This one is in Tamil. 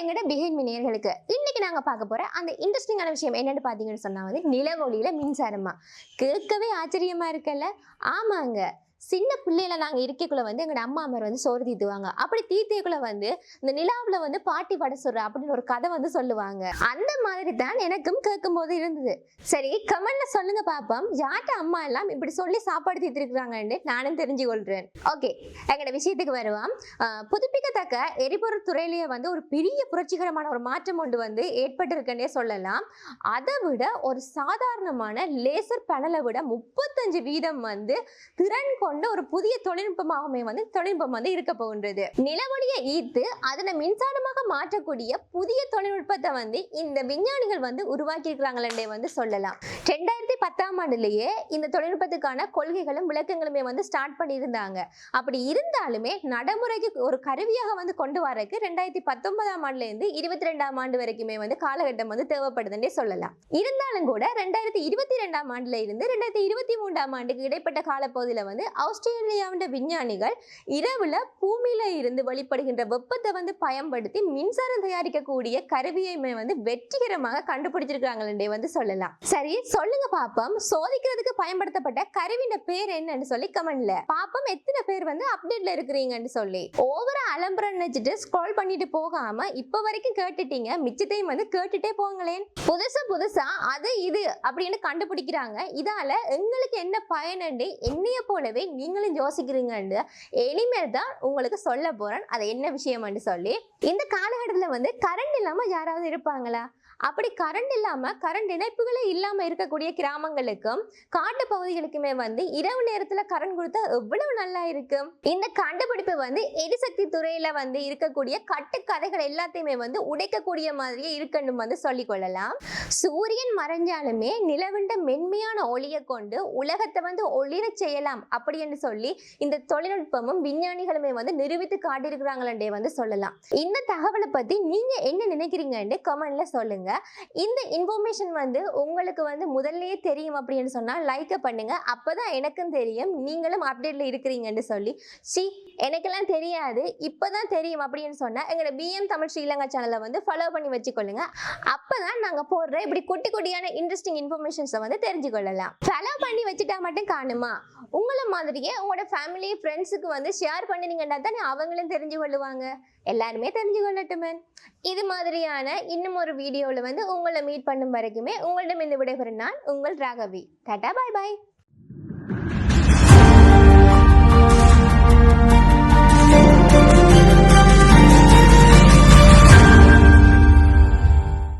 எங்கட பிஹைண்ட் மினியர்களுக்கு. இன்னைக்கு நாங்கள் பார்க்க போற அந்த இன்ட்ரெஸ்டிங்கான விஷயம் என்னென்னு பார்த்தீங்கன்னு சொன்னால் வந்து நிலவொளியில மின்சாரமா கேட்கவே ஆச்சரியமா இருக்கல்ல? ஆமாங்க. சின்ன பிள்ளையில நாங்கள் இருக்கக்குள்ள வந்து எங்களோட அம்மா அம்மர் வந்து சோறு தீத்துவாங்க அப்படி தீத்தியக்குள்ள வந்து இந்த நிலாவில் வந்து பாட்டி பாட சொல்ற அப்படின்னு ஒரு கதை வந்து சொல்லுவாங்க. அந்த மாதிரி தான் எனக்கும் கேட்கும் போது இருந்தது. சரி கமெண்ட்ல சொல்லுங்க பாப்போம். யார்ட்ட அம்மா எல்லாம் இப்படி சொல்லி சாப்பாடு தீத்திருக்கிறாங்கன்னு நானும் தெரிஞ்சு கொள்றேன் ஓகே எங்களோட விஷயத்துக்கு வருவோம். புதுப்பிக்கத்தக்க எரிபொருள் துறையிலேயே வந்து ஒரு பெரிய புரட்சிகரமான ஒரு மாற்றம் ஒன்று வந்து ஏற்பட்டிருக்குன்னே சொல்லலாம். அதை விட ஒரு சாதாரணமான லேசர் பேனலை விட முப்பத்தஞ்சு வீதம் வந்து திறன் கொண்ட ஒரு புதிய தொழில்நுட்பமாகவுமே வந்து தொழில்நுட்பம் வந்து இருக்க போகின்றது. நிலவொளியை ஈர்த்து அதனை மின்சாரமாக மாற்றக்கூடிய புதிய தொழில்நுட்பத்தை வந்து இந்த விஞ்ஞானிகள் வந்து உருவாக்கி இருக்கிறாங்களே வந்து சொல்லலாம். ரெண்டாயிரத்தி பத்தாம் ஆண்டுலேயே இந்த தொழில்நுட்பத்துக்கான கொள்கைகளும் விளக்கங்களுமே வந்து ஸ்டார்ட் பண்ணியிருந்தாங்க. அப்படி இருந்தாலுமே நடைமுறைக்கு ஒரு கருவியாக வந்து கொண்டு வரக்கு ரெண்டாயிரத்தி பத்தொன்பதாம் ஆண்டுலேருந்து இருபத்தி ரெண்டாம் ஆண்டு வரைக்குமே வந்து காலகட்டம் வந்து தேவைப்படுதுன்னே சொல்லலாம். இருந்தாலும் கூட ரெண்டாயிரத்தி இருபத்தி ரெண்டாம் ஆண்டுல இருந்து ரெண்டாயிரத்தி இருபத்தி மூன்றாம் ஆண்டுக்கு இடைப்பட்ட காலப்பகுதியில் வந்து ஆஸ்திரேலியாவின் விஞ்ஞானிகள் இரவுல பூமியில இருந்து வெளிப்படுகின்ற வெப்பத்தை வந்து பயன்படுத்தி மின்சாரம் தயாரிக்கக்கூடிய கருவியை வந்து வெற்றிகரமாக கண்டுபிடிச்சிருக்காங்களே வந்து சொல்லலாம். சரி சொல்லுங்க பாப்போம். சோதிக்கிறதுக்கு பயன்படுத்தப்பட்ட கருவின பேர் என்னன்னு சொல்லி கமெண்ட்ல. பாப்பம் எத்தனை பேர் வந்து அப்டேட்ல இருக்கிறீங்கன்னு சொல்லி. ஓவரா அலம்பரம் நினைச்சிட்டு ஸ்க்ரோல் பண்ணிட்டு போகாம இப்ப வரைக்கும் கேட்டுட்டீங்க. மிச்சத்தையும் வந்து கேட்டுட்டே போங்களேன். புதுசு புதுசா அது இது அப்படின்னு கண்டுபிடிக்கிறாங்க. இதால எங்களுக்கு என்ன பயனண்டு என்னைய போலவே நீங்களும் யோசிக்கிறீங்கன்னு இனிமேல் தான் உங்களுக்கு சொல்ல போறேன். அது என்ன விஷயம்னு சொல்லி. இந்த காலகட்டத்தில் வந்து கரண்ட் இல்லாம யாராவது இருப்பாங்களா? அப்படி கரண்ட் இல்லாமல் கரண்ட் இணைப்புகளே இல்லாமல் இருக்கக்கூடிய கிராமங்களுக்கும் காட்டு பகுதிகளுக்குமே வந்து இரவு நேரத்தில் கரண்ட் கொடுத்தா எவ்வளவு நல்லா இருக்கும் இந்த கண்டுபிடிப்பு வந்து எரிசக்தி துறையில் வந்து இருக்கக்கூடிய கட்டுக்கதைகள் எல்லாத்தையுமே வந்து உடைக்கக்கூடிய மாதிரியே இருக்குன்னு வந்து சொல்லிக் கொள்ளலாம். சூரியன் மறைஞ்சாலுமே நிலவிண்ட மென்மையான ஒளியை கொண்டு உலகத்தை வந்து ஒளிரச் செய்யலாம் அப்படின்னு சொல்லி இந்த தொழில்நுட்பமும் விஞ்ஞானிகளுமே வந்து நிரூபித்து காட்டியிருக்கிறாங்களே வந்து சொல்லலாம். இந்த தகவலை பற்றி நீங்கள் என்ன நினைக்கிறீங்கன்னு கமெண்ட்ல சொல்லுங்க. இந்த இன்ஃபர்மேஷன் வந்து உங்களுக்கு வந்து முதல்லயே தெரியும் அப்படின்னு சொன்னா லைக் பண்ணுங்க. அப்பதான் எனக்கும் தெரியும். நீங்களும் அப்டேட்ல இருக்கிறீங்கன்னு சொல்லி. சி எனக்கெல்லாம் தெரியாது. இப்பதான் தெரியும் அப்படின்னு சொன்னா எங்களோட பிஎம் தமிழ் ஸ்ரீலங்கா சேனலை வந்து ஃபாலோ பண்ணி வச்சுக்கொள்ளுங்க. அப்பதான் நாங்க போடுற இப்படி குட்டி குட்டியான இன்ட்ரெஸ்டிங் இன்ஃபர்மேஷன்ஸை வந்து தெரிஞ்சு கொள்ளலாம் ஃபாலோ பண்ணி வச்சுட்டா மட்டும் காணுமா? உங்களை மாதிரியே உங்களோட ஃபேமிலி ஃப்ரெண்ட்ஸுக்கு வந்து ஷேர் பண்ணினீங்கன்னா தானே அவங்களும் தெரிஞ்சு கொள்ளுவாங்க எல்லாருமே தெரிஞ்சு கொள்ளட்டுமே இது மாதிரியான இன்னும் ஒரு வீடியோவில் வீடியோவில் வந்து உங்களை மீட் பண்ணும் வரைக்குமே உங்களிடம் இந்த விடைபெறும் நான் உங்கள் ராகவி. டாட்டா பாய் பாய்